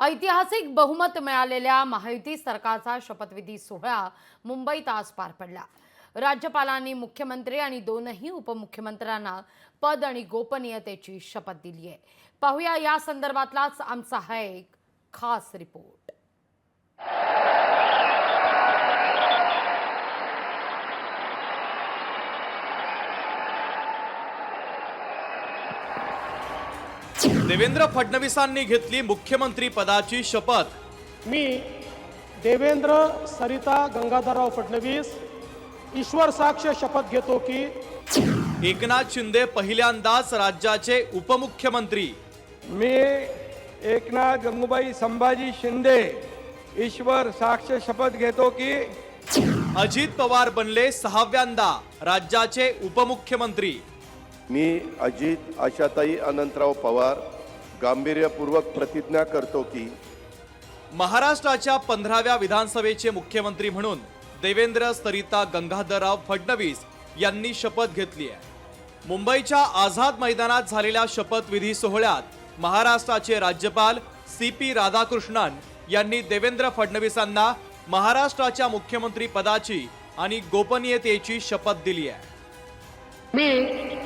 ऐतिहासिक बहुमत मिळालेल्या महायुती सरकारचा शपथविधी सोहळा मुंबईत आज पार पडला. राज्यपालांनी मुख्यमंत्री आणि दोनही उपमुख्यमंत्र्यांना पद आणि गोपनीयतेची शपथ दिली आहे पाहूया या संदर्भातलाच आमचा हा एक खास रिपोर्ट. देवेंद्र फडणवीसांनी घेतली मुख्यमंत्री पदाची शपथ. मी देवेंद्र सरिता गंगाधरराव फडणवीस ईश्वर साक्ष शपथ घेतो की एकनाथ शिंदे पहिल्यांदाच राज्याचे उपमुख्यमंत्री. मी एकनाथ गंगूबाई संभाजी शिंदे ईश्वर साक्ष शपथ घेतो की अजित पवार बनले सहाव्यांदा राज्याचे उपमुख्यमंत्री. मी अजित आशाताई अनंतराव पवार गांभीर्यपूर्वक प्रतिज्ञा करतो की महाराष्ट्राच्या पंधराव्या विधानसभेचे मुख्यमंत्री म्हणून देवेंद्र सरिता गंगाधरराव फडणवीस यांनी शपथ घेतली आहे. मुंबईच्या आझाद मैदानात झालेल्या शपथविधी सोहळ्यात महाराष्ट्राचे राज्यपाल सी पी राधाकृष्णन यांनी देवेंद्र फडणवीसांना महाराष्ट्राच्या मुख्यमंत्री पदाची आणि गोपनीयतेची शपथ दिली आहे. मी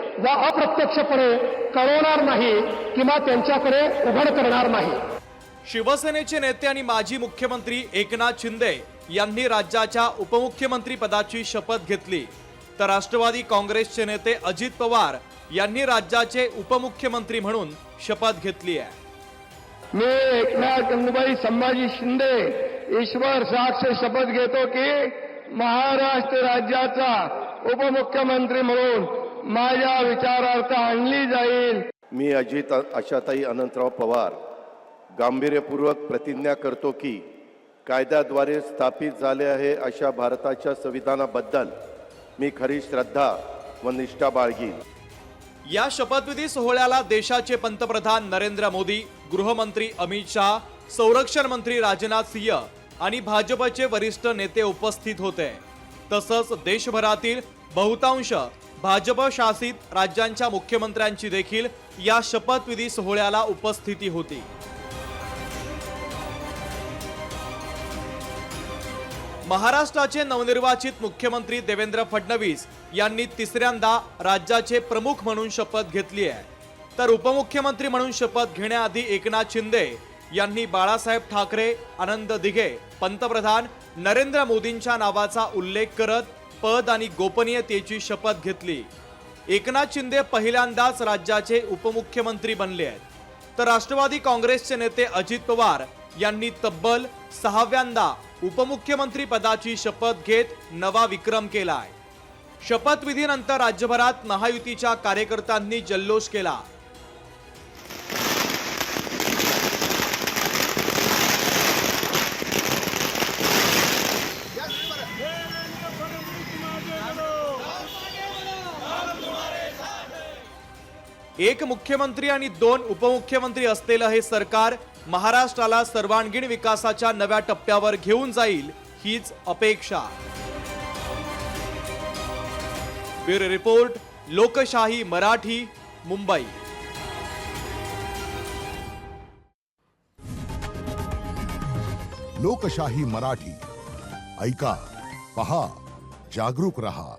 व अप्रत्यक्षपणे कळवणार नाही किंवा त्यांच्याकडे उघड करणार नाही. शिवसेनेचे नेते आणि माजी मुख्यमंत्री एकनाथ शिंदे यांनी राज्याच्या उपमुख्यमंत्री पदाची शपथ घेतली. तर राष्ट्रवादी काँग्रेसचे नेते अजित पवार यांनी राज्याचे उपमुख्यमंत्री म्हणून शपथ घेतली आहे. मी एकनाथ गंगूबाई संभाजी शिंदे ईश्वर साक्ष शपथ घेतो की महाराष्ट्र राज्याचा उपमुख्यमंत्री म्हणून माझ्या विचारार्थ आणली जाईल. मी अजित आशाताई अनंतराव पवार. गांभीर्यपूर्वक प्रतिज्ञा करतो की कायद्याद्वारे स्थापित झाले आहे अशा भारताच्या संविधानाबद्दल मी खरी श्रद्धा व निष्ठा बाळगीन. या शपथविधी सोहळ्याला देशाचे पंतप्रधान नरेंद्र मोदी गृहमंत्री अमित शहा संरक्षण मंत्री राजनाथ सिंह आणि भाजपचे वरिष्ठ नेते उपस्थित होते. तसंच देशभरातील बहुतांश भाजप शासित राज्यांच्या मुख्यमंत्र्यांची देखील या शपथविधी सोहळ्याला उपस्थिती होती. महाराष्ट्राचे नवनिर्वाचित मुख्यमंत्री देवेंद्र फडणवीस यांनी तिसऱ्यांदा राज्याचे प्रमुख म्हणून शपथ घेतली आहे. तर उपमुख्यमंत्री म्हणून शपथ घेण्याआधी एकनाथ शिंदे यांनी बाळासाहेब ठाकरे आनंद दिघे पंतप्रधान नरेंद्र मोदींच्या नावाचा उल्लेख करत पद आणि गोपनीयतेची शपथ घेतली. एकनाथ शिंदे पहिल्यांदाच राज्याचे उपमुख्यमंत्री बनले आहेत. तर राष्ट्रवादी काँग्रेसचे नेते अजित पवार यांनी तब्बल सहाव्यांदा उपमुख्यमंत्री पदाची शपथ घेत नवा विक्रम केला आहे शपथविधीनंतर राज्यभरात महायुतीच्या कार्यकर्त्यांनी जल्लोष केला. एक मुख्यमंत्री आणि दोन उपमुख्यमंत्री असलेलं हे सरकार महाराष्ट्राला सर्वांगीण विकासाच्या नव्या टप्प्यावर घेऊन जाईल हीच अपेक्षा. ब्युरो रिपोर्ट लोकशाही मराठी मुंबई. लोकशाही मराठी. ऐका पहा जागरूक रहा.